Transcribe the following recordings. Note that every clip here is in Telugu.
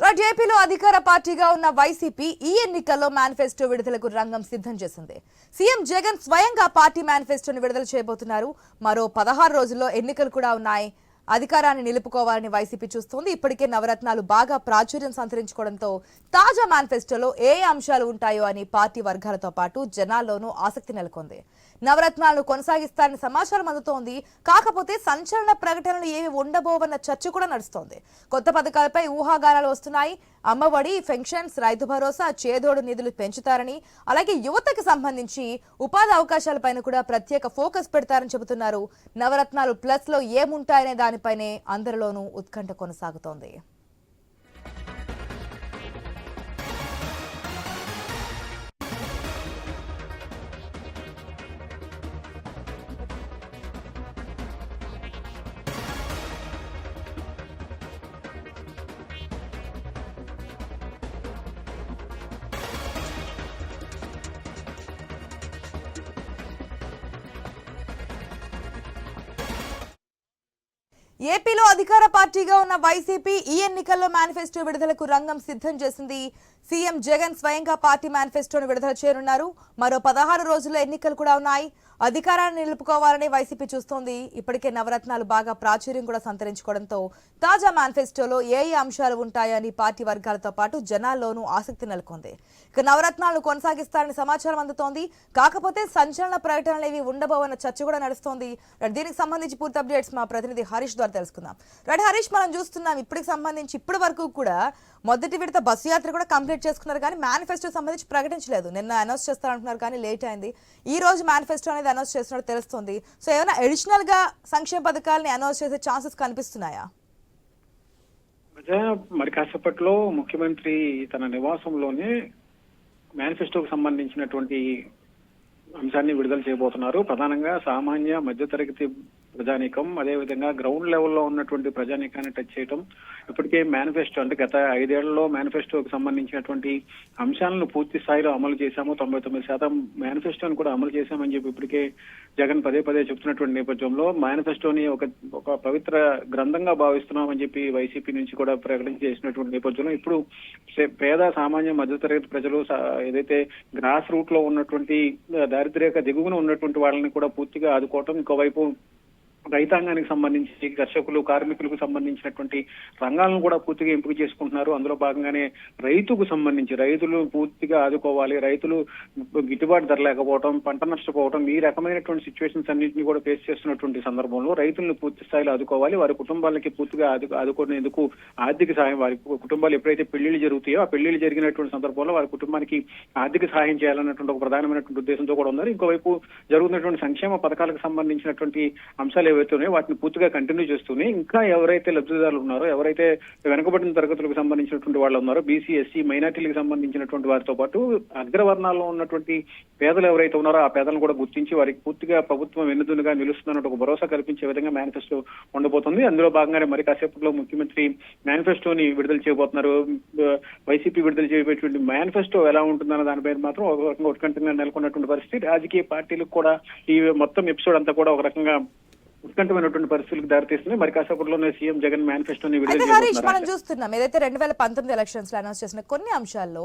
ఏపీలో అధికార పార్టీగా ఉన్న వైసీపీ ఈ ఎన్నికల్లో మేనిఫెస్టో విడుదలకు రంగం సిద్ధం చేసింది. సీఎం జగన్ స్వయంగా పార్టీ మేనిఫెస్టోను విడుదల చేయబోతున్నారు. మరో పదహారు రోజుల్లో ఎన్నికలు కూడా ఉన్నాయి. అధికారాన్ని నిలుపుకోవాలని వైసీపీ చూస్తోంది. ఇప్పటికే నవరత్నాలు బాగా ప్రాచుర్యం సంతరించుకోవడంతో తాజా మేనిఫెస్టోలో ఏ అంశాలు ఉంటాయో అని పార్టీ వర్గాలతో పాటు జనాల్లోనూ ఆసక్తి నెలకొంది. నవరత్నాలను కొనసాగిస్తారని సమాచారం అందుతోంది. కాకపోతే సంచలన ప్రకటనలు ఏవి ఉండబోవన్న చర్చ కూడా నడుస్తోంది. కొత్త పథకాలపై ఊహాగానాలు వస్తున్నాయి. అమ్మఒడి పెన్షన్స్ రైతు భరోసా చేదోడు నిధులు పెంచుతారని అలాగే యువతకు సంబంధించి ఉపాధి అవకాశాలపైన కూడా ప్రత్యేక ఫోకస్ పెడతారని చెబుతున్నారు. నవరత్నాలు ప్లస్లో ఏముంటాయనే దానిపైనే అందరిలోనూ ఉత్కంఠ కొనసాగుతోంది. అధికార పార్టీగా ఉన్న వైసీపీ ఈ ఎన్నికల్లో మేనిఫెస్టో విడుదలకు రంగం సిద్ధం చేసింది. సీఎం జగన్ స్వయంగా పార్టీ మేనిఫెస్టోను విడుదల చేయనున్నారు. మరో పదహారు రోజుల్లో ఎన్నికలు కూడా ఉన్నాయి. అధికారాన్ని నిలుపుకోవాలని వైసీపీ చూస్తోంది. ఇప్పటికే నవరత్నాలు బాగా ప్రాచుర్యం కూడా సంతరించుకోవడంతో తాజా మేనిఫెస్టోలో ఏ ఏ అంశాలు ఉంటాయని పార్టీ వర్గాలతో పాటు జనాల్లోనూ ఆసక్తి నెలకొంది. ఇక నవరత్నాలను కొనసాగిస్తారని సమాచారం అందుతోంది. కాకపోతే సంచలన ప్రకటనలు ఏవి ఉండబోవన్న చర్చ కూడా నడుస్తోంది. దీనికి సంబంధించి పూర్తి అప్డేట్స్ మా ప్రతినిధి హరీష్ ద్వారా తెలుసుకుందాం. రెడ్ హరీష్ మనం చూస్తున్నాం ఇప్పటికి సంబంధించి ఇప్పటి వరకు కూడా మొదటి విడత బస్సు యాత్ర కూడా కంప్లీట్ చేసుకున్నారు కానీ మేనిఫెస్టో సంబంధించి ప్రకటించలేదు. నిన్న అనౌన్స్ చేస్తారంటున్నారు కానీ లేట్ అయింది. ఈ రోజు మేనిఫెస్టో అనేది అనౌన్స్ చేస్తున్నట్టు తెలుస్తుంది. సో ఏమైనా అడిషనల్గా సంక్షేమ పథకాలని అనౌన్స్ చేసే ఛాన్సెస్ కనిపిస్తున్నాయా? మరి కాసేపట్లో ముఖ్యమంత్రి తన నివాసంలోనే మేనిఫెస్టోకు సంబంధించినటువంటి అంశాన్ని విడుదల చేయబోతున్నారు. ప్రధానంగా సామాన్య మధ్యతరగతి ప్రజానీకం అదేవిధంగా గ్రౌండ్ లెవెల్లో ఉన్నటువంటి ప్రజానీకాన్ని టచ్ చేయటం ఇప్పటికే మేనిఫెస్టో అంటే గత ఐదేళ్ళలో మేనిఫెస్టోకి సంబంధించినటువంటి అంశాలను పూర్తి స్థాయిలో అమలు చేశాము. తొంభై తొమ్మిది శాతం మేనిఫెస్టోని కూడా అమలు చేశామని చెప్పి ఇప్పటికే జగన్ పదే పదే చెప్తున్నటువంటి నేపథ్యంలో మేనిఫెస్టోని ఒక ఒక పవిత్ర గ్రంథంగా భావిస్తున్నామని చెప్పి వైసీపీ నుంచి కూడా ప్రకటన చేసినటువంటి నేపథ్యంలో ఇప్పుడు పేద సామాన్య మధ్యతరగతి ప్రజలు ఏదైతే గ్రాస్ రూట్లో ఉన్నటువంటి దారిద్ర్యక దిగువన ఉన్నటువంటి వాళ్ళని కూడా పూర్తిగా ఆదుకోవటం ఇంకోవైపు రైతాంగానికి సంబంధించి కర్షకులు కార్మికులకు సంబంధించినటువంటి రంగాలను కూడా పూర్తిగా ఎంపిక చేసుకుంటున్నారు. అందులో భాగంగానే రైతుకు సంబంధించి రైతులు పూర్తిగా ఆదుకోవాలి. రైతులు గిట్టుబాటు ధర లేకపోవడం పంట నష్టపోవడం ఈ రకమైనటువంటి సిచ్యువేషన్స్ అన్నింటినీ కూడా ఫేస్ చేస్తున్నటువంటి సందర్భంలో రైతులను పూర్తి స్థాయిలో ఆదుకోవాలి. వారి కుటుంబాలకి పూర్తిగా ఆదు ఆదుకునేందుకు ఆర్థిక సహాయం వారి కుటుంబాలు ఎప్పుడైతే పెళ్ళిళ్ళు జరుగుతాయో ఆ పెళ్ళిళ్ళు జరిగినటువంటి సందర్భంలో వారి కుటుంబానికి ఆర్థిక సహాయం చేయాలన్నటువంటి ఒక ప్రధానమైనటువంటి ఉద్దేశంతో కూడా ఉన్నారు. ఇంకోవైపు జరుగుతున్నటువంటి సంక్షేమ పథకాలకు సంబంధించినటువంటి అంశాలు ఏవైతే ఉన్నాయో వాటిని పూర్తిగా కంటిన్యూ చేస్తూనే ఇంకా ఎవరైతే లబ్ధిదారులు ఉన్నారో ఎవరైతే వెనుకబడిన తరగతులకు సంబంధించినటువంటి వాళ్ళు ఉన్నారో బీసీ ఎస్సీ మైనార్టీలకు సంబంధించినటువంటి వారితో పాటు అగ్రవర్ణాల్లో ఉన్నటువంటి పేదలు ఎవరైతే ఉన్నారో ఆ పేదలను కూడా గుర్తించి వారికి పూర్తిగా ప్రభుత్వం వెన్నుదునుగా నిలుస్తుందన్న ఒక భరోసా కల్పించే విధంగా మేనిఫెస్టో ఉండబోతుంది. అందులో భాగంగానే మరి కాసేపట్లో ముఖ్యమంత్రి మేనిఫెస్టోని విడుదల చేయబోతున్నారు. వైసీపీ విడుదల చేయబోయేటువంటి మేనిఫెస్టో ఎలా ఉంటుందన్న దానిపై మాత్రం ఒక రకంగా ఉత్కంఠంగా నెలకొన్నటువంటి పరిస్థితి. రాజకీయ పార్టీలకు కూడా ఈ మొత్తం ఎపిసోడ్ అంతా కూడా ఒక రకంగా ఉత్కంఠమైనటువంటి పరిస్థితులకు దారితీస్తుంది. మరి కాసేపట్లోనే సీఎం జగన్ మేనిఫెస్టోని హరీష్ మనం చూస్తున్నాం. ఏదైతే రెండు వేల పంతొమ్మిది ఎలక్షన్స్లో అనౌన్స్ చేసిన కొన్ని అంశాల్లో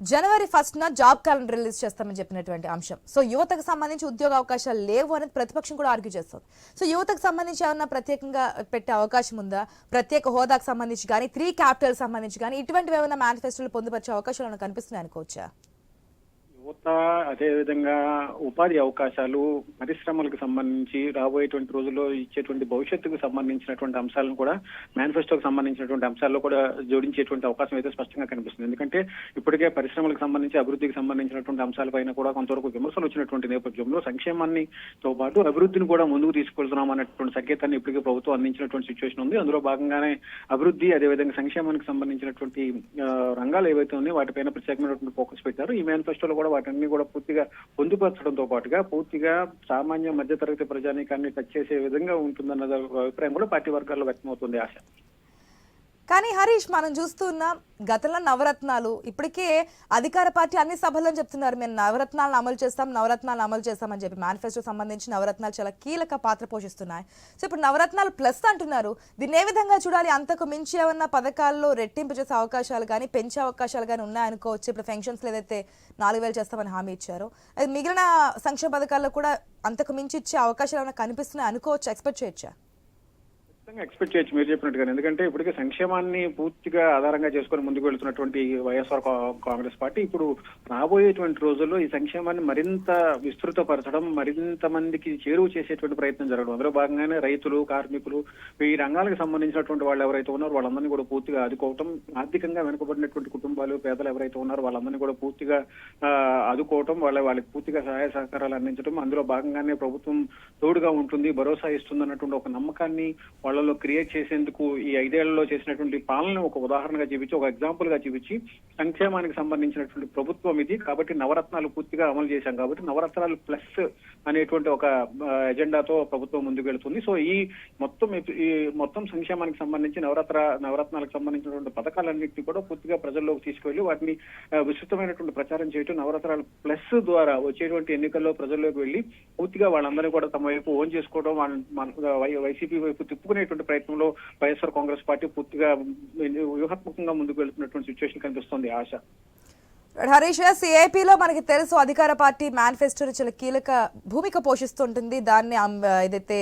జనవరి ఫస్ట్ న జాబ్ క్యాలెండర్ రిలీజ్ చేస్తామని చెప్పినటువంటి అంశం. సో యువతకు సంబంధించి ఉద్యోగ అవకాశాలు లేవు అనేది ప్రతిపక్షం కూడా ఆర్గ్యూ చేస్తుంది. సో యువతకు సంబంధించి ఏమన్నా ప్రత్యేకంగా పెట్టే అవకాశం ఉందా? ప్రత్యేక హోదాకు సంబంధించి కానీ త్రీ క్యాపిటల్ సంబంధించి కానీ ఇటువంటివి ఏమైనా మేనిఫెస్టోలో పొందుపరిచే అవకాశాలు కనిపిస్తున్నాయి అనుకోవచ్చా యువత అదేవిధంగా ఉపాధి అవకాశాలు పరిశ్రమలకు సంబంధించి రాబోయేటువంటి రోజుల్లో ఇచ్చేటువంటి భవిష్యత్తుకు సంబంధించినటువంటి అంశాలను కూడా మేనిఫెస్టోకి సంబంధించినటువంటి అంశాల్లో కూడా జోడించేటువంటి అవకాశం అయితే స్పష్టంగా కనిపిస్తుంది. ఎందుకంటే ఇప్పటికే పరిశ్రమలకు సంబంధించి అభివృద్ధికి సంబంధించినటువంటి అంశాలపైన కూడా కొంతవరకు విమర్శలు వచ్చినటువంటి నేపథ్యంలో సంక్షేమాన్ని తో పాటు అభివృద్ధిని కూడా ముందుకు తీసుకెళ్తున్నాం అనేటువంటి సంకేతాన్ని ఇప్పటికే ప్రభుత్వం అందించినటువంటి సిచ్యువేషన్ ఉంది. అందులో భాగంగానే అభివృద్ధి అదేవిధంగా సంక్షేమానికి సంబంధించినటువంటి రంగాలు ఏవైతే ఉన్నాయో వాటిపైన ప్రత్యేకమైనటువంటి ఫోకస్ పెట్టారు. ఈ మేనిఫెస్టోలో కూడా వాటన్ని కూడా పూర్తిగా పొందుపరచడంతో పాటుగా పూర్తిగా సామాన్య మధ్యతరగతి ప్రజానీకాన్ని టచ్ చేసే విధంగా ఉంటుందన్న అభిప్రాయం కూడా పార్టీ వర్గాల్లో వ్యక్తమవుతుంది ఆశ. కానీ హరీష్ మనం చూస్తున్నాం గతంలో నవరత్నాలు ఇప్పటికే అధికార పార్టీ అన్ని సభల్లో చెప్తున్నారు మేము నవరత్నాలను అమలు చేస్తాం నవరత్నాలను అమలు చేస్తామని చెప్పి. మేనిఫెస్టో సంబంధించి నవరత్నాలు చాలా కీలక పాత్ర పోషిస్తున్నాయి. సో ఇప్పుడు నవరత్నాలు ప్లస్ అంటున్నారు. దీన్ని ఏ విధంగా చూడాలి? అంతకు మించి ఏమన్నా పథకాల్లో రెట్టింపు చేసే అవకాశాలు కానీ పెంచే అవకాశాలు కానీ ఉన్నాయనుకోవచ్చు ఇప్పుడు పెన్షన్స్ ఏదైతే నాలుగు వేలు చేస్తామని హామీ ఇచ్చారో అది మిగిలిన సంక్షేమ పథకాల్లో కూడా అంతకు మించి ఇచ్చే అవకాశాలు ఏమైనా కనిపిస్తున్నాయి అనుకోవచ్చు? ఎక్స్పెక్ట్ చేయొచ్చా? ఖచ్చితంగా ఎక్స్పెక్ట్ చేయొచ్చు. మీరు చెప్పినట్టుగా ఎందుకంటే ఇప్పటికే సంక్షేమాన్ని పూర్తిగా ఆధారంగా చేసుకొని ముందుకు వెళ్తున్నటువంటి వైఎస్ఆర్ కాంగ్రెస్ పార్టీ ఇప్పుడు రాబోయేటువంటి రోజుల్లో ఈ సంక్షేమాన్ని మరింత విస్తృతపరచడం మరింత మందికి చేరువ చేసేటువంటి ప్రయత్నం జరగడం. అందులో భాగంగానే రైతులు కార్మికులు ఈ రంగాలకు సంబంధించినటువంటి వాళ్ళు ఎవరైతే ఉన్నారో వాళ్ళందరినీ కూడా పూర్తిగా ఆదుకోవటం ఆర్థికంగా వెనుకబడినటువంటి కుటుంబాలు పేదలు ఎవరైతే ఉన్నారో వాళ్ళందరినీ కూడా పూర్తిగా ఆదుకోవటం వాళ్ళ వాళ్ళకి పూర్తిగా సహాయ సహకారాలు అందించడం అందులో భాగంగానే ప్రభుత్వం తోడుగా ఉంటుంది భరోసా ఇస్తుంది అన్నటువంటి ఒక నమ్మకాన్ని వాళ్ళ వాళ్ళలో క్రియేట్ చేసేందుకు ఈ ఐదేళ్ళలో చేసినటువంటి పాలన ఒక ఉదాహరణగా చూపించి ఒక ఎగ్జాంపుల్గా చూపించి సంక్షేమానికి సంబంధించినటువంటి ప్రభుత్వం ఇది. కాబట్టి నవరత్నాలు పూర్తిగా అమలు చేశాం. కాబట్టి నవరత్నాలు ప్లస్ అనేటువంటి ఒక ఎజెండాతో ప్రభుత్వం ముందుకు వెళుతుంది. సో ఈ మొత్తం ఈ మొత్తం సంక్షేమానికి సంబంధించి నవరత్న నవరత్నాలకు సంబంధించినటువంటి పథకాలన్నింటినీ కూడా పూర్తిగా ప్రజల్లోకి తీసుకువెళ్ళి వాటిని విస్తృతమైనటువంటి ప్రచారం చేయటం నవరత్నాలు ప్లస్ ద్వారా వచ్చేటువంటి ఎన్నికల్లో ప్రజల్లోకి వెళ్ళి పూర్తిగా వాళ్ళందరినీ కూడా తమ వైపు ఓన్ చేసుకోవడం వాళ్ళ వై- వైసీపీ వైపు తిప్పుకునే చేసేటువంటి ప్రయత్నంలో వైఎస్ఆర్ కాంగ్రెస్ పార్టీ పూర్తిగా వ్యూహాత్మకంగా ముందుకు వెళ్తున్నటువంటి సిచ్యువేషన్ కనిపిస్తోంది ఆశ. హరీష్ ఎస్ మనకి తెలుసు అధికార పార్టీ మేనిఫెస్టోని చాలా కీలక భూమిక పోషిస్తుంటుంది. దాన్ని ఏదైతే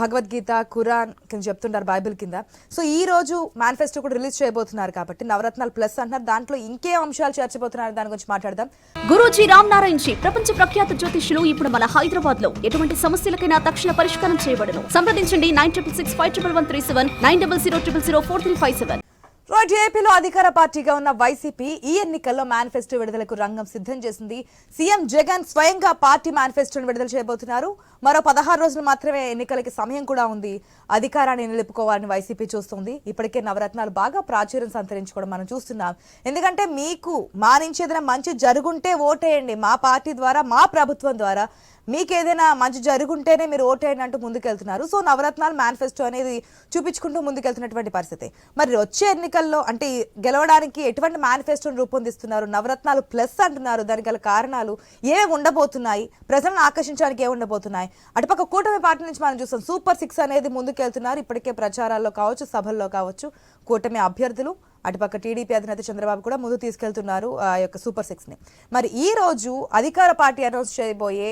భగవద్గీత ఖురాన్ కింద చెప్తుంటారు బైబిల్ కింద. సో ఈ రోజు మేనిఫెస్టో కూడా రిలీజ్ చేయబోతున్నారు కాబట్టి నవరత్నాలు ప్లస్ అంటున్నారు. దాంట్లో ఇంకేం అంశాలు చేర్చబోతున్నారు దాని గురించి మాట్లాడదాం. గురూజీ రామ్ నారాయణ్ జీ ప్రపంచ ప్రఖ్యాత జ్యోతిష్యులు ఇప్పుడు మన హైదరాబాద్లో ఎటువంటి సమస్యలకైనా తక్షణ పరిష్కారం చేయబడను. సంప్రదించండి nine triple six five triple one three seven nine double zero triple zero four three five seven. Right ఏపీలో అధికార పార్టీగా ఉన్న వైసీపీ ఈ ఎన్నికల్లో మేనిఫెస్టో విడుదలకు రంగం సిద్ధం చేసింది. సీఎం జగన్ స్వయంగా పార్టీ మేనిఫెస్టోను విడుదల చేయబోతున్నారు. మరో పదహారు రోజులు మాత్రమే ఎన్నికలకి సమయం కూడా ఉంది. అధికారాన్ని నిలుపుకోవాలని వైసీపీ చూస్తుంది. ఇప్పటికే నవరత్నాలు బాగా ప్రాచుర్యం సంతరించుకోవడం మనం చూస్తున్నాం. ఎందుకంటే మీకు మా నుంచి ఏదైనా మంచి జరుగుంటే ఓటేయండి. మా పార్టీ ద్వారా మా ప్రభుత్వం ద్వారా మీకు ఏదైనా మంచి జరుగుంటేనే మీరు ఓటేయండి అంటూ ముందుకెళ్తున్నారు. సో నవరత్నాలు మేనిఫెస్టో అనేది చూపించుకుంటూ ముందుకెళ్తున్నటువంటి పరిస్థితి. మరి వచ్చే ఎన్నికల్లో అంటే గెలవడానికి ఎటువంటి మేనిఫెస్టోను రూపొందిస్తున్నారు? నవరత్నాలు ప్లస్ అంటున్నారు. దానికి గల కారణాలు ఏవి ఉండబోతున్నాయి? ప్రజలను ఆకర్షించడానికి ఏమి ఉండబోతున్నాయి? అటుపక్క కూటమి పార్టీ నుంచి మనం చూస్తాం. సూపర్ సిక్స్ అనేది ముందుకెళ్తున్నారు. ఇప్పటికే ప్రచారాల్లో కావచ్చు సభల్లో కావచ్చు కూటమి అభ్యర్థులు. అటుపక్క టీడీపీ అధినేత చంద్రబాబు కూడా ముందు తీసుకెళ్తున్నారు ఆ యొక్క సూపర్ సిక్స్ని మరి ఈ రోజు అధికార పార్టీ అనౌన్స్ చేయబోయే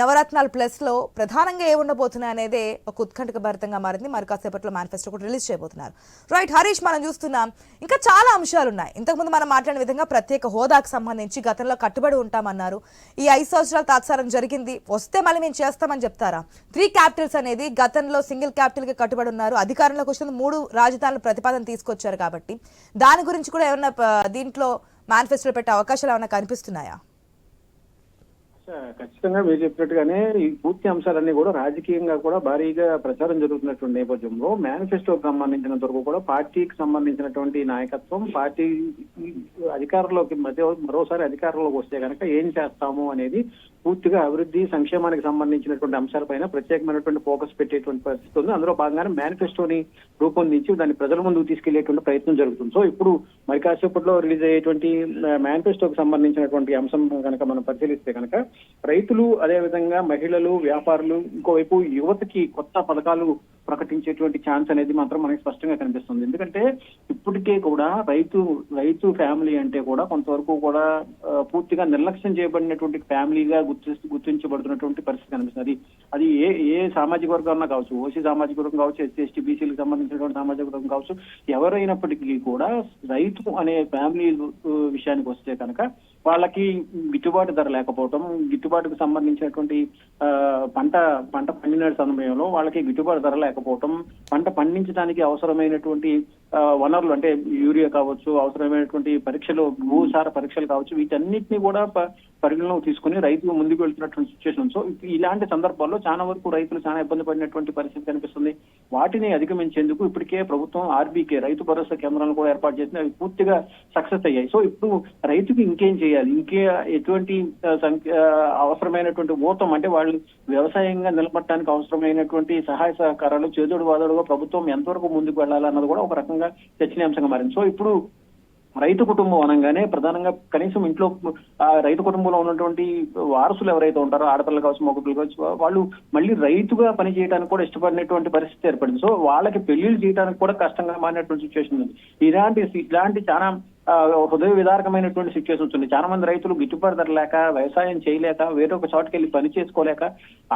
నవరత్నాలు ప్లస్లో ప్రధానంగా ఏ ఉండబోతున్నాయి అనేదే ఒక ఉత్కంఠక భరితంగా మారింది. మరి కాసేపట్లో మేనిఫెస్టో కూడా రిలీజ్ చేయబోతున్నారు. రైట్ హరీష్ మనం చూస్తున్నాం. ఇంకా చాలా అంశాలు ఉన్నాయి ఇంతకుముందు మనం మాట్లాడిన విధంగా ప్రత్యేక హోదాకు సంబంధించి గతంలో కట్టుబడి ఉంటామన్నారు. ఈ ఐదు సంవత్సరాల తాత్సారం జరిగింది. వస్తే మళ్ళీ మేము చేస్తామని చెప్తారా? త్రీ క్యాపిటల్స్ అనేది గతంలో సింగిల్ క్యాపిటల్కి కట్టుబడి ఉన్నారు. అధికారంలోకి వచ్చిన మూడు రాజధానుల ప్రతిపాదన తీసుకొచ్చారు కాబట్టి దాని గురించి కూడా ఏమన్నా దీంట్లో మేనిఫెస్టోలో పెట్టే అవకాశాలు ఏమైనా కనిపిస్తున్నాయా? ఖచ్చితంగా మీరు చెప్పినట్టుగానే ఈ పూర్తి అంశాలన్నీ కూడా రాజకీయంగా కూడా భారీగా ప్రచారం జరుగుతున్నటువంటి నేపథ్యంలో మేనిఫెస్టోకి సంబంధించినంత వరకు కూడా పార్టీకి సంబంధించినటువంటి నాయకత్వం పార్టీ అధికారంలోకి మధ్య మరోసారి అధికారంలోకి వస్తే కనుక ఏం చేస్తాము అనేది పూర్తిగా అభివృద్ధి సంక్షేమానికి సంబంధించినటువంటి అంశాలపైన ప్రత్యేకమైనటువంటి ఫోకస్ పెట్టేటువంటి పరిస్థితి ఉంది. అందులో భాగంగానే మేనిఫెస్టోని రూపొందించి దాన్ని ప్రజల ముందుకు తీసుకెళ్ళేటువంటి ప్రయత్నం జరుగుతుంది. సో ఇప్పుడు మరి కాసేపట్లో రిలీజ్ అయ్యేటువంటి మేనిఫెస్టోకి సంబంధించినటువంటి అంశం కనుక మనం పరిశీలిస్తే కనుక రైతులు అదేవిధంగా మహిళలు వ్యాపారులు ఇంకోవైపు యువతకి కొత్త పథకాలు ప్రకటించేటువంటి ఛాన్స్ అనేది మాత్రం మనకి స్పష్టంగా కనిపిస్తుంది. ఎందుకంటే ఇప్పటికే కూడా రైతు రైతు ఫ్యామిలీ అంటే కూడా కొంతవరకు కూడా పూర్తిగా నిర్లక్ష్యం చేయబడినటువంటి ఫ్యామిలీగా గుర్తి గుర్తించబడుతున్నటువంటి పరిస్థితి కనిపిస్తుంది. అది అది ఏ ఏ సామాజిక వర్గం కావచ్చు ఓసీ సామాజిక వర్గం కావచ్చు ఎస్సీ ఎస్టీ బీసీలకు సంబంధించినటువంటి సామాజిక వర్గం కావచ్చు ఎవరైనప్పటికీ కూడా రైతు అనే ఫ్యామిలీ విషయానికి వస్తే కనుక వాళ్ళకి గిట్టుబాటు ధర లేకపోవటం గిట్టుబాటుకు సంబంధించినటువంటి ఆ, పంట పంట పండిన సమయంలో వాళ్ళకి గిట్టుబాటు ధర లేకపోవటం పంట పండించడానికి అవసరమైనటువంటి వనరులు అంటే యూరియా కావచ్చు అవసరమైనటువంటి పరీక్షలు భూసార పరీక్షలు కావచ్చు వీటన్నిటిని కూడా ప- పరిగణలోకి తీసుకుని రైతులు ముందుకు వెళ్తున్నటువంటి సిచ్యువేషన్ సో ఇలాంటి సందర్భాల్లో చాలా వరకు రైతులు చాలా ఇబ్బంది పడినటువంటి పరిస్థితి కనిపిస్తుంది. వాటిని అధిగమించేందుకు ఇప్పటికే ప్రభుత్వం ఆర్బీకే రైతు భరోసా కేంద్రాలను కూడా ఏర్పాటు చేసింది. అవి పూర్తిగా సక్సెస్ అయ్యాయి. సో ఇప్పుడు రైతుకి ఇంకేం చేయాలి? ఇంకే ఎటువంటి సంఖ్య అవసరమైనటువంటి ఊతం అంటే వాళ్ళు వ్యవసాయంగా నిలబడటానికి అవసరమైనటువంటి సహాయ సహకారాలు చేదోడు వాదోడుగా ప్రభుత్వం ఎంతవరకు ముందుకు వెళ్ళాలన్నది కూడా ఒక రకంగా చర్చనీయాంశంగా మారింది. సో ఇప్పుడు రైతు కుటుంబం అనగానే ప్రధానంగా కనీసం ఇంట్లో ఆ రైతు కుటుంబంలో ఉన్నటువంటి వారసులు ఎవరైతే ఉంటారో ఆడపిల్లలు కావచ్చు మగపిల్లలు కావచ్చు వాళ్ళు మళ్ళీ రైతుగా పని చేయడానికి కూడా ఇష్టపడినటువంటి పరిస్థితి ఏర్పడింది. సో వాళ్ళకి పెళ్ళిళ్ళు చేయడానికి కూడా కష్టంగా మారినటువంటి సిచ్యువేషన్ ఉంది. ఇలాంటి ఇలాంటి చాలా హృదయ విదారకమైనటువంటి సిచ్యువేషన్స్ ఉన్నాయి చాలా మంది రైతులు గిట్టుబాటు ధర లేక వ్యవసాయం చేయలేక వేరే ఒక చోటుకి వెళ్ళి పని చేసుకోలేక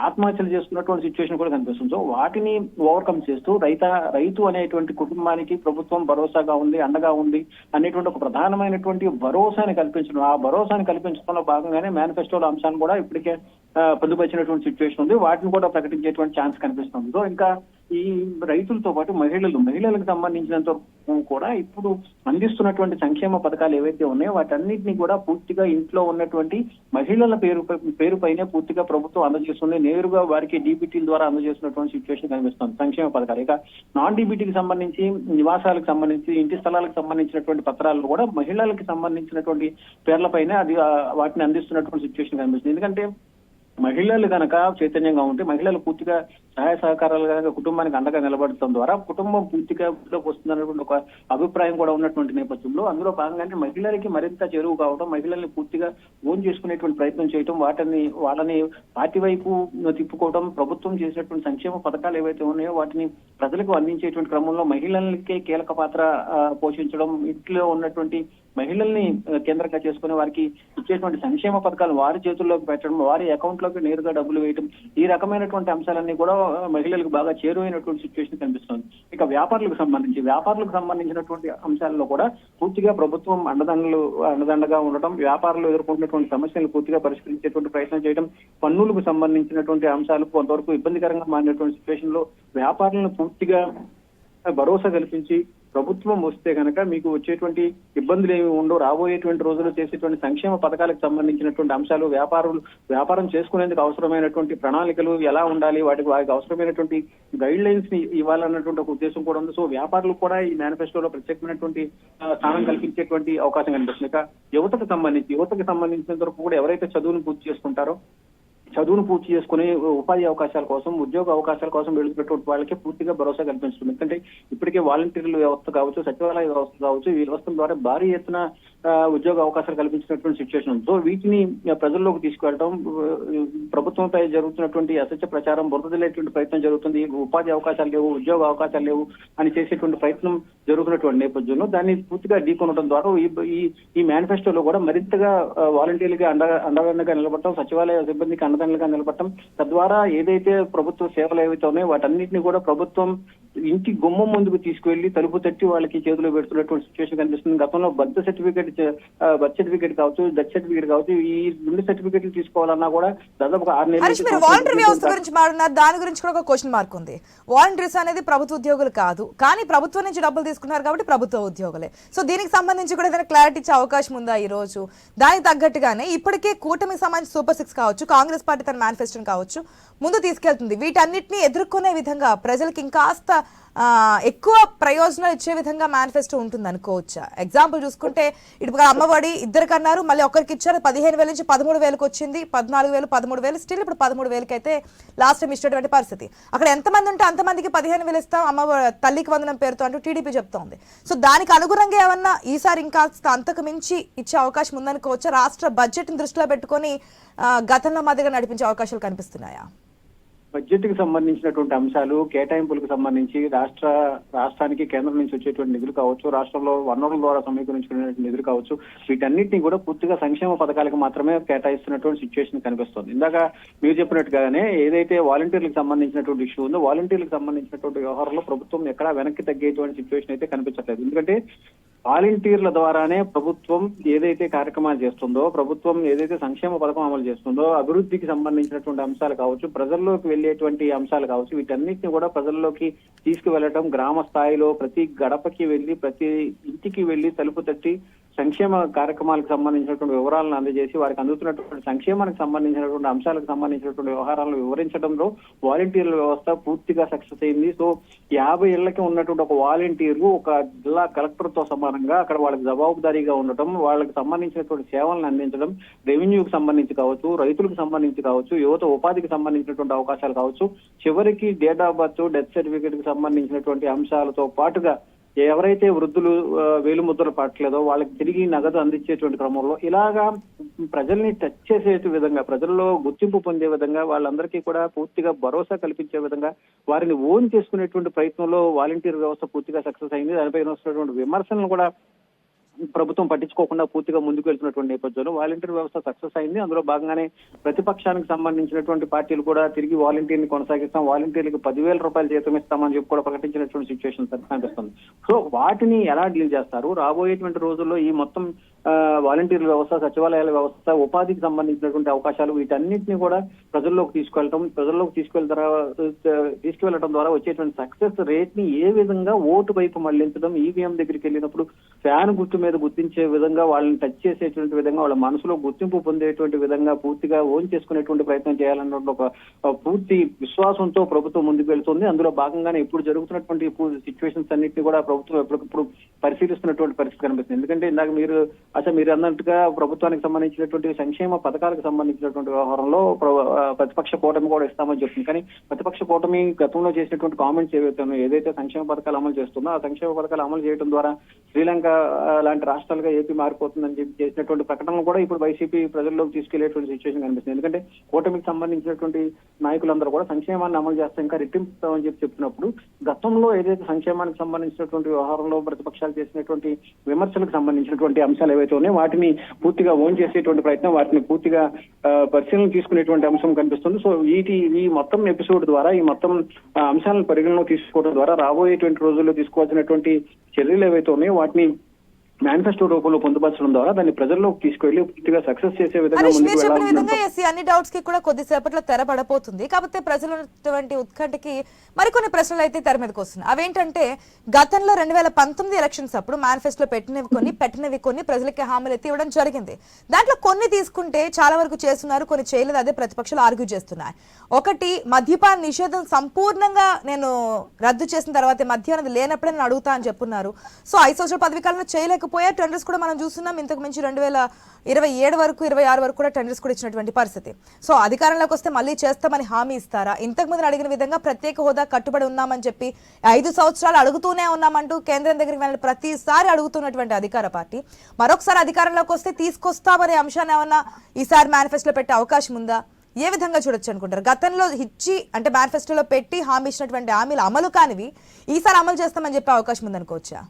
ఆత్మహత్యలు చేసుకున్నటువంటి సిచ్యువేషన్ కూడా కనిపిస్తుంది. సో వాటిని ఓవర్కమ్ చేస్తూ రైత రైతు అనేటువంటి కుటుంబానికి ప్రభుత్వం భరోసాగా ఉంది అండగా ఉంది అనేటువంటి ఒక ప్రధానమైనటువంటి భరోసాని కల్పించడం. ఆ భరోసాని కల్పించడంలో భాగంగానే మేనిఫెస్టోల అంశాన్ని కూడా ఇప్పటికే పొందుపరిచినటువంటి సిచ్యువేషన్ ఉంది. వాటిని కూడా ప్రకటించేటువంటి ఛాన్స్ కనిపిస్తుంది. సో ఇంకా ఈ రైతులతో పాటు మహిళలు మహిళలకు సంబంధించినంత వరకు కూడా ఇప్పుడు అందిస్తున్నటువంటి సంక్షేమ పథకాలు ఏవైతే ఉన్నాయో వాటన్నిటిని కూడా పూర్తిగా ఇంట్లో ఉన్నటువంటి మహిళల పేరు పేరుపైనే పూర్తిగా ప్రభుత్వం అందజేస్తుంది. నేరుగా వారికి డీబీటీల ద్వారా అందజేస్తున్నటువంటి సిచ్యువేషన్ కనిపిస్తుంది. సంక్షేమ పథకాలు. ఇక నాన్ డీబీటీకి సంబంధించి నివాసాలకు సంబంధించి ఇంటి స్థలాలకు సంబంధించినటువంటి పత్రాలు కూడా మహిళలకు సంబంధించినటువంటి పేర్లపైనే అది వాటిని అందిస్తున్నటువంటి సిచ్యువేషన్ కనిపిస్తుంది. ఎందుకంటే మహిళలు కనుక చైతన్యంగా ఉంటే మహిళలు పూర్తిగా సహాయ సహకారాలు కనుక కుటుంబానికి అండగా నిలబడటం ద్వారా కుటుంబం పూర్తిగా వృద్ధిలోకి వస్తుందన్నటువంటి ఒక అభిప్రాయం కూడా ఉన్నటువంటి నేపథ్యంలో అందులో భాగంగానే మహిళలకి మరింత చెరువు కావడం మహిళల్ని పూర్తిగా ఓన్ చేసుకునేటువంటి ప్రయత్నం చేయడం వాటిని వాళ్ళని పార్టీ వైపు తిప్పుకోవడం ప్రభుత్వం చేసినటువంటి సంక్షేమ పథకాలు ఏవైతే ఉన్నాయో వాటిని ప్రజలకు అందించేటువంటి క్రమంలో మహిళలకే కీలక పాత్ర పోషించడం ఇంట్లో ఉన్నటువంటి మహిళల్ని కేంద్రంగా చేసుకుని వారికి ఇచ్చేటువంటి సంక్షేమ పథకాలు వారి చేతుల్లోకి పెట్టడం వారి అకౌంట్లోకి నేరుగా డబ్బులు వేయడం ఈ రకమైనటువంటి అంశాలన్నీ కూడా మహిళలకు బాగా చేరువైనటువంటి సిచ్యువేషన్ కనిపిస్తుంది. ఇక వ్యాపారులకు సంబంధించి వ్యాపారులకు సంబంధించినటువంటి అంశాల్లో కూడా పూర్తిగా ప్రభుత్వం అండదండలు అండదండగా ఉండటం వ్యాపారులు ఎదుర్కొంటున్నటువంటి సమస్యలు పూర్తిగా పరిష్కరించేటువంటి ప్రయత్నం చేయడం పన్నులకు సంబంధించినటువంటి అంశాలు కొంతవరకు ఇబ్బందికరంగా మారినటువంటి సిచ్యువేషన్లో వ్యాపారులను పూర్తిగా భరోసా కల్పించి ప్రభుత్వం వస్తే కనుక మీకు వచ్చేటువంటి ఇబ్బందులు ఏమి ఉండవు. రాబోయేటువంటి రోజుల్లో చేసేటువంటి సంక్షేమ పథకాలకు సంబంధించినటువంటి అంశాలు వ్యాపారులు వ్యాపారం చేసుకునేందుకు అవసరమైనటువంటి ప్రణాళికలు ఎలా ఉండాలి వాటికి వారికి అవసరమైనటువంటి గైడ్ లైన్స్ని ఇవ్వాలన్నటువంటి ఒక ఉద్దేశం కూడా ఉంది. సో వ్యాపారులు కూడా ఈ మేనిఫెస్టోలో ప్రత్యేకమైనటువంటి స్థానం కల్పించేటువంటి అవకాశం కనిపిస్తుంది. ఇక యువతకు సంబంధించి యువతకు సంబంధించినంత వరకు కూడా ఎవరైతే చదువును పూర్తి చేసుకుంటారో చదువును పూర్తి చేసుకుని ఉపాధి అవకాశాల కోసం ఉద్యోగ అవకాశాల కోసం వెళుతున్నటువంటి వాళ్ళకి పూర్తిగా భరోసా కల్పించడం. ఎందుకంటే ఇప్పటికే వాలంటీర్ల వ్యవస్థ కావచ్చు సచివాలయ వ్యవస్థ కావచ్చు ఈ వ్యవస్థల ద్వారా భారీ ఎత్తున ఉద్యోగ అవకాశాలు కల్పించినటువంటి సిచ్యువేషన్ ఉంది సో వీటిని ప్రజల్లోకి తీసుకువెళ్ళడం ప్రభుత్వంపై జరుగుతున్నటువంటి అసత్య ప్రచారం బురదలేటువంటి ప్రయత్నం జరుగుతుంది. ఉపాధి అవకాశాలు లేవు ఉద్యోగ అవకాశాలు లేవు అని చేసేటువంటి ప్రయత్నం జరుగుతున్నటువంటి నేపథ్యంలో దాన్ని పూర్తిగా ఢీకొనడం ద్వారా ఈ ఈ- మేనిఫెస్టోలో కూడా మరింతగా వాలంటీర్లుగా అండ అండగా నిలబడటం సచివాలయ సిబ్బందికి అండదండలుగా నిలబడటం తద్వారా ఏదైతే ప్రభుత్వ సేవలు ఏవైతే ఉన్నాయో వాటన్నిటిని కూడా ప్రభుత్వం ఇంటి గుమ్మం ముందుకు తీసుకువెళ్ళి తలుపు తట్టి వాళ్ళకి చేతిలో పెడుతున్నటువంటి సిచ్యువేషన్ కనిపిస్తుంది. గతంలో బర్త్ సర్టిఫికేట్ బర్త్ సర్టిఫికేట్ కావచ్చు డెత్ సర్టిఫికేట్ కావచ్చు ఈ రెండు సర్టిఫికేట్లు తీసుకోవాలన్నా కూడా దాదాపు ఆరు నెలల వాలంటరీ వ్యవస్థ గురించి మాట్లాడినారు. దాని గురించి కూడా ఒక క్వశ్చన్ మార్క్ ఉంది. వాలంటీర్స్ అనేది ప్రభుత్వ ఉద్యోగులు కాదు. కానీ ప్రభుత్వం నుంచి డబ్బులు తీసుకున్నారు కాబట్టి ప్రభుత్వ ఉద్యోగులే. సో దీనికి సంబంధించి కూడా ఏదైనా క్లారిటీ ఇచ్చే అవకాశం ఉందా ఈ రోజు? దానికి తగ్గట్టుగానే ఇప్పటికే కూటమికి సంబంధించి సూపర్ సిక్స్ కావచ్చు కాంగ్రెస్ పార్టీ తన మేనిఫెస్టోని కావచ్చు ముందు తీసుకెళ్తుంది. వీటన్నిటిని ఎదుర్కొనే విధంగా ప్రజలకి ఇంకాస్త ఆ, ఎక్కువ ప్రయోజనాలు ఇచ్చే విధంగా మేనిఫెస్టో ఉంటుంది అనుకోవచ్చా ఎగ్జాంపుల్ చూసుకుంటే ఇటు అమ్మఒడి ఇద్దరికి అన్నారు మళ్ళీ ఒకరికి ఇచ్చారు పదిహేను వేల నుంచి పదమూడు వేలకు వచ్చింది పద్నాలుగు వేలు పదమూడు వేలు స్టిల్ ఇప్పుడు పదమూడు వేలకి అయితే లాస్ట్ టైం ఇచ్చినటువంటి పరిస్థితి. అక్కడ ఎంతమంది ఉంటే అంతమందికి పదిహేను వేలు ఇస్తాం అమ్మ తల్లికి వందనం పేరుతో అంటూ టీడీపీ చెప్తోంది. సో దానికి అనుగుణంగా ఏమన్నా ఈసారి ఇంకా అంతకు మించి ఇచ్చే అవకాశం ఉందనుకోవచ్చా? రాష్ట్ర బడ్జెట్ని దృష్టిలో పెట్టుకొని గతంలో మాదిరిగా నడిపించే అవకాశాలు కనిపిస్తున్నాయా? బడ్జెట్కి సంబంధించినటువంటి అంశాలు కేటాయింపులకు సంబంధించి రాష్ట్ర రాష్ట్రానికి కేంద్రం నుంచి వచ్చేటువంటి నిధులు కావచ్చు రాష్ట్రంలో వనరుల ద్వారా సమీకరించుకునేటువంటి నిధులు కావచ్చు వీటన్నిటిని కూడా పూర్తిగా సంక్షేమ పథకాలకు మాత్రమే కేటాయిస్తున్నటువంటి సిచ్యువేషన్ కనిపిస్తుంది. ఇందాక మీరు చెప్పినట్టుగానే ఏదైతే వాలంటీర్లకు సంబంధించినటువంటి ఇష్యూ ఉందో వాలంటీర్లకు సంబంధించినటువంటి వ్యవహారంలో ప్రభుత్వం ఎక్కడా వెనక్కి తగ్గేటువంటి సిచ్యువేషన్ అయితే కనిపించట్లేదు. ఎందుకంటే వాలంటీర్ల ద్వారానే ప్రభుత్వం ఏదైతే కార్యక్రమాలు చేస్తుందో ప్రభుత్వం ఏదైతే సంక్షేమ పథకం అమలు చేస్తుందో అభివృద్ధికి సంబంధించినటువంటి అంశాలు కావచ్చు ప్రజల్లోకి వెళ్ళేటువంటి అంశాలు కావచ్చు వీటన్నిటిని కూడా ప్రజల్లోకి తీసుకువెళ్ళటం గ్రామ స్థాయిలో ప్రతి గడపకి వెళ్ళి ప్రతి ఇంటికి వెళ్ళి తలుపు తట్టి సంక్షేమ కార్యక్రమాలకు సంబంధించినటువంటి వివరాలను అందజేసి వారికి అందుతున్నటువంటి సంక్షేమానికి సంబంధించినటువంటి అంశాలకు సంబంధించినటువంటి వ్యవహారాలను వివరించడంలో వాలంటీర్ల వ్యవస్థ పూర్తిగా సక్సెస్ అయింది. సో యాభై ఏళ్ళకి ఉన్నటువంటి ఒక వాలంటీర్ ఒక జిల్లా కలెక్టర్తో సమానంగా అక్కడ వాళ్ళకి జవాబుదారీగా ఉండటం వాళ్ళకి సంబంధించినటువంటి సేవలను అందించడం రెవెన్యూకి సంబంధించి కావచ్చు రైతులకు సంబంధించి కావచ్చు యువత ఉపాధికి సంబంధించినటువంటి అవకాశాలు కావచ్చు. చివరికి డేట్ ఆఫ్ బర్త్ డెత్ సర్టిఫికేట్కి సంబంధించినటువంటి అంశాలతో పాటుగా ఎవరైతే వృద్ధులు వేలుముద్రలు పట్టలేదో వాళ్ళకి తిరిగి నగదు అందించేటువంటి క్రమంలో ఇలాగా ప్రజల్ని టచ్ చేసే విధంగా ప్రజల్లో గుర్తింపు పొందే విధంగా వాళ్ళందరికీ కూడా పూర్తిగా భరోసా కల్పించే విధంగా వారిని ఓన్ చేసుకునేటువంటి ప్రయత్నంలో వాలంటీర్ వ్యవస్థ పూర్తిగా సక్సెస్ అయింది. దానిపైన వస్తున్నటువంటి విమర్శలను కూడా ప్రభుత్వం పట్టించుకోకుండా పూర్తిగా ముందుకు వెళ్తున్నటువంటి నేపథ్యంలో వాలంటీర్ వ్యవస్థ సక్సెస్ అయింది. అందులో భాగంగానే ప్రతిపక్షానికి సంబంధించినటువంటి పార్టీలు కూడా తిరిగి వాలంటీర్ని కొనసాగిస్తాం. వాలంటీర్లకు పదివేల రూపాయలు జీతం ఇస్తామని చెప్పి కూడా ప్రకటించినటువంటి సిచ్యువేషన్ కనిపిస్తుంది. సో వాటిని ఎలా డీల్ చేస్తారు? రాబోయేటువంటి రోజుల్లో ఈ మొత్తం వాలంటీర్ల వ్యవస్థ సచివాలయాల వ్యవస్థ ఉపాధికి సంబంధించినటువంటి అవకాశాలు వీటన్నిటిని కూడా ప్రజల్లోకి తీసుకెళ్ళటం ప్రజల్లోకి తీసుకెళ్ళ తీసుకువెళ్ళటం ద్వారా వచ్చేటువంటి సక్సెస్ రేట్ని ఏ విధంగా ఓటు వైపు మళ్ళించడం ఈవీఎం దగ్గరికి వెళ్ళినప్పుడు ఫ్యాన్ గుర్తు మీద గుర్తించే విధంగా వాళ్ళని టచ్ చేసేటువంటి విధంగా వాళ్ళ మనసులో గుర్తింపు పొందేటువంటి విధంగా పూర్తిగా ఓన్ చేసుకునేటువంటి ప్రయత్నం చేయాలన్న ఒక ఒక పూర్తి విశ్వాసంతో ప్రభుత్వం ముందుకు వెళ్తుంది. అందులో భాగంగానే ఇప్పుడు జరుగుతున్నటువంటి సిచ్యువేషన్స్ అన్నింటినీ కూడా ప్రభుత్వం ఎప్పటికప్పుడు పరిశీలిస్తున్నటువంటి పరిస్థితి కనిపిస్తుంది. ఎందుకంటే ఇందాక మీరు అసలు మీరు అన్నట్టుగా ప్రభుత్వానికి సంబంధించినటువంటి సంక్షేమ పథకాలకు సంబంధించినటువంటి వ్యవహారంలో ప్ర- ప్రతిపక్ష కూటమి కూడా ఇస్తామని చెప్తుంది కానీ ప్రతిపక్ష కూటమి గతంలో చేసినటువంటి కామెంట్స్ ఏవైతే ఏదైతే సంక్షేమ పథకాలు అమలు చేస్తుందో ఆ సంక్షేమ పథకాలు అమలు చేయడం ద్వారా శ్రీలంక లాంటి రాష్ట్రాలుగా ఏపీ మారిపోతుందని చెప్పి చేసినటువంటి ప్రకటనలు కూడా ఇప్పుడు వైసీపీ ప్రజల్లోకి తీసుకెళ్ళేటువంటి సిచ్యువేషన్ కనిపిస్తుంది. ఎందుకంటే కూటమికి సంబంధించినటువంటి నాయకులందరూ కూడా సంక్షేమాన్ని అమలు చేస్తే ఇంకా రెట్టింపుతామని చెప్పి చెప్పినప్పుడు గతంలో ఏదైతే సంక్షేమానికి సంబంధించినటువంటి వ్యవహారంలో ప్రతిపక్షాలు చేసినటువంటి విమర్శలకు సంబంధించినటువంటి అంశాలు ఏవైతే ఉన్నాయో వాటిని పూర్తిగా ఓన్ చేసేటువంటి ప్రయత్నం వాటిని పూర్తిగా ఆ, పరిశీలన తీసుకునేటువంటి అంశం కనిపిస్తుంది. సో వీటి ఈ మొత్తం ఎపిసోడ్ ద్వారా ఈ మొత్తం అంశాలను పరిగణలోకి తీసుకోవడం ద్వారా రాబోయేటువంటి రోజుల్లో తీసుకోవాల్సినటువంటి చర్యలు ఏవైతే ఉన్నాయో వాటిని మేనిఫెస్టో రూపంలో పొందుపరచడం ద్వారా దాన్ని ప్రజల్లోకి తీసుకెళ్ళి పూర్తిగా సక్సెస్ చేసే విధంగా అన్ని డౌట్స్కి కూడా కొద్దిసేపట్లో తెరపడబోతుంది. కాకపోతే ప్రజలు ఉన్నటువంటి ఉత్కంఠకి మరికొన్ని ప్రశ్నలు అయితే తెర మీదకి వస్తున్నాయి. అవేంటంటే గతంలో రెండు వేల పంతొమ్మిది ఎలక్షన్స్ అప్పుడు మేనిఫెస్టోలో పెట్టినవి కొన్ని పెట్టినవి కొన్ని ప్రజలకి హామీలు ఎత్తి ఇవ్వడం జరిగింది. దాంట్లో కొన్ని తీసుకుంటే చాలా వరకు చేస్తున్నారు కొన్ని చేయలేదు అదే ప్రతిపక్షాలు ఆర్గ్యూ చేస్తున్నాయి. ఒకటి మద్యపాన నిషేధం సంపూర్ణంగా నేను రద్దు చేసిన తర్వాత మద్యం అనేది లేనప్పుడే నేను అడుగుతా అని చెప్పున్నారు. సో ఐదు సంవత్సరాల పదవి కాలంలో టెండర్స్ కూడా మనం చూస్తున్నాం. ఇంతకు మించి రెండు వేల ఇరవై ఏడు వరకు ఇరవై ఆరు వరకు కూడా టెండర్స్ కూడా ఇచ్చినటువంటి పరిస్థితి. సో అధికారంలోకి వస్తే మళ్ళీ చేస్తామని హామీ ఇస్తారా? ఇంతకు ముందు అడిగిన విధంగా ప్రత్యేక హోదా కట్టుబడి ఉన్నామని చెప్పి ఐదు సంవత్సరాలు అడుగుతూనే ఉన్నామంటూ కేంద్రం దగ్గరికి వెళ్ళిన ప్రతిసారి అడుగుతున్నటువంటి అధికార పార్టీ. మరొకసారి అధికారంలోకి వస్తే తీసుకొస్తామనే అంశాన్ని ఏమన్నా ఈసారి మేనిఫెస్టోలో పెట్టే అవకాశం ఉందా? ఏ విధంగా చూడొచ్చు అనుకుంటారు? గతంలో ఇచ్చి అంటే మేనిఫెస్టోలో పెట్టి హామీ ఇచ్చినటువంటి హామీలు అమలు కానివి ఈసారి అమలు చేస్తామని చెప్పే అవకాశం ఉందనుకోవచ్చా?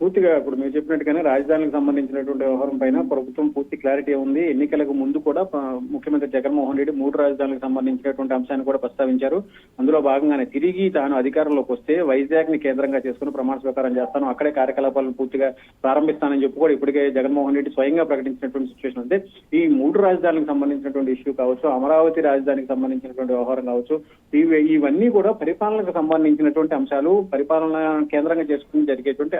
పూర్తిగా ఇప్పుడు మీరు చెప్పినట్టుగానే రాజధానికి సంబంధించినటువంటి వ్యవహారం పైన ప్రభుత్వం పూర్తి క్లారిటీ ఉంది. ఎన్నికలకు ముందు కూడా ముఖ్యమంత్రి జగన్మోహన్ రెడ్డి మూడు రాజధానులకు సంబంధించినటువంటి అంశాన్ని కూడా ప్రస్తావించారు. అందులో భాగంగానే తిరిగి తాను అధికారంలోకి వస్తే వైజాగ్ని కేంద్రంగా చేసుకుని ప్రమాణ స్వీకారం చేస్తాను. అక్కడే కార్యకలాపాలను పూర్తిగా ప్రారంభిస్తానని చెప్పి కూడా ఇప్పటికే జగన్మోహన్ రెడ్డి స్వయంగా ప్రకటించినటువంటి సిచ్యువేషన్ ఉంది. ఈ మూడు రాజధానులకు సంబంధించినటువంటి ఇష్యూ కావచ్చు అమరావతి రాజధానికి సంబంధించినటువంటి వ్యవహారం కావచ్చు ఇవి ఇవన్నీ కూడా పరిపాలనకు సంబంధించినటువంటి అంశాలు పరిపాలన కేంద్రంగా చేసుకుని జరిగేటువంటి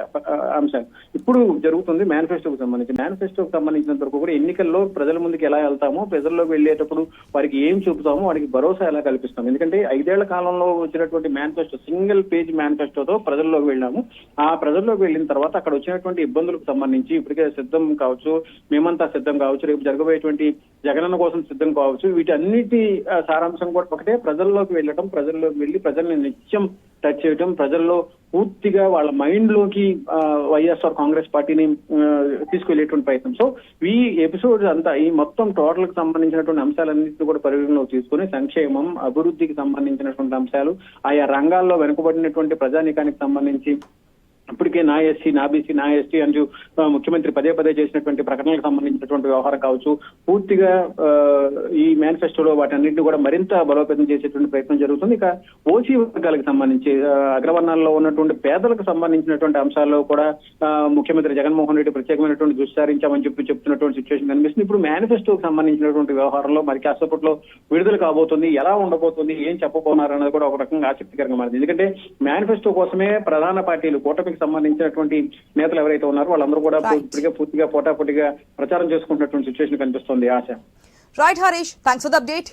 అంశం ఇప్పుడు జరుగుతుంది మేనిఫెస్టోకి సంబంధించి. మేనిఫెస్టోకి సంబంధించినంత వరకు కూడా ఎన్నికల్లో ప్రజల ముందుకు ఎలా వెళ్తామో ప్రజల్లోకి వెళ్ళేటప్పుడు వారికి ఏం చూపుతామో వారికి భరోసా ఎలా కల్పిస్తాం ఎందుకంటే ఐదేళ్ళ కాలంలో వచ్చినటువంటి మేనిఫెస్టో సింగిల్ పేజ్ మేనిఫెస్టోతో ప్రజల్లోకి వెళ్ళాము. ఆ ప్రజల్లోకి వెళ్ళిన తర్వాత అక్కడ వచ్చినటువంటి ఇబ్బందులకు సంబంధించి ఇప్పటికే సిద్ధం కావచ్చు మేమంతా సిద్ధం కావచ్చు రేపు జరగబోయేటువంటి జగనన్న కోసం సిద్ధం కావచ్చు. వీటన్నిటి సారాంశం కూడా ఒకటే. ప్రజల్లోకి వెళ్ళటం ప్రజల్లోకి వెళ్ళి ప్రజల్ని నిత్యం టచ్ చేయటం ప్రజల్లో పూర్తిగా వాళ్ళ మైండ్లోకి ఆ, వైఎస్ఆర్ కాంగ్రెస్ పార్టీని తీసుకువెళ్ళేటువంటి ప్రయత్నం. సో ఈ ఎపిసోడ్ అంతా ఈ మొత్తం టోటల్కి సంబంధించినటువంటి అంశాలన్నింటినీ కూడా పరిగణలోకి తీసుకుని సంక్షేమం అభివృద్ధికి సంబంధించినటువంటి అంశాలు ఆయా రంగాల్లో వెనుకబడినటువంటి ప్రజానీకానికి సంబంధించి ఇప్పటికే నా ఎస్సీ నా బీసీ నా ఎస్టీ అంటూ ముఖ్యమంత్రి పదే పదే చేసినటువంటి ప్రకటనలకు సంబంధించినటువంటి వ్యవహారం కావచ్చు. పూర్తిగా ఈ మేనిఫెస్టోలో వాటన్నింటినీ కూడా మరింత బలోపేతం చేసేటువంటి ప్రయత్నం జరుగుతుంది. ఇక ఓసీ వర్గాలకు సంబంధించి అగ్రవర్ణాల్లో ఉన్నటువంటి పేదలకు సంబంధించినటువంటి అంశాల్లో కూడా ముఖ్యమంత్రి జగన్మోహన్ రెడ్డి ప్రత్యేకమైనటువంటి దృష్టి సారించామని చెప్పి చెప్తున్నటువంటి సిచ్యువేషన్ కనిపిస్తుంది. ఇప్పుడు మేనిఫెస్టోకి సంబంధించినటువంటి వ్యవహారంలో మరి కాసేపట్లో విడుదల కాబోతుంది. ఎలా ఉండబోతుంది? ఏం చెప్పబోతున్నారు అనేది కూడా ఒక రకంగా ఆసక్తికరంగా మారింది. ఎందుకంటే మేనిఫెస్టో కోసమే ప్రధాన పార్టీలు కూటమికి పార్టీకి సంబంధించినటువంటి నేతలు ఎవరైతే ఉన్నారో వాళ్ళందరూ కూడా. పూర్తిగా పూర్తిగా పోటాపోటీగా ప్రచారం చేసుకుంటున్నటువంటి సిచ్యువేషన్ కనిపిస్తోంది ఆశ. Right Harish thanks for the update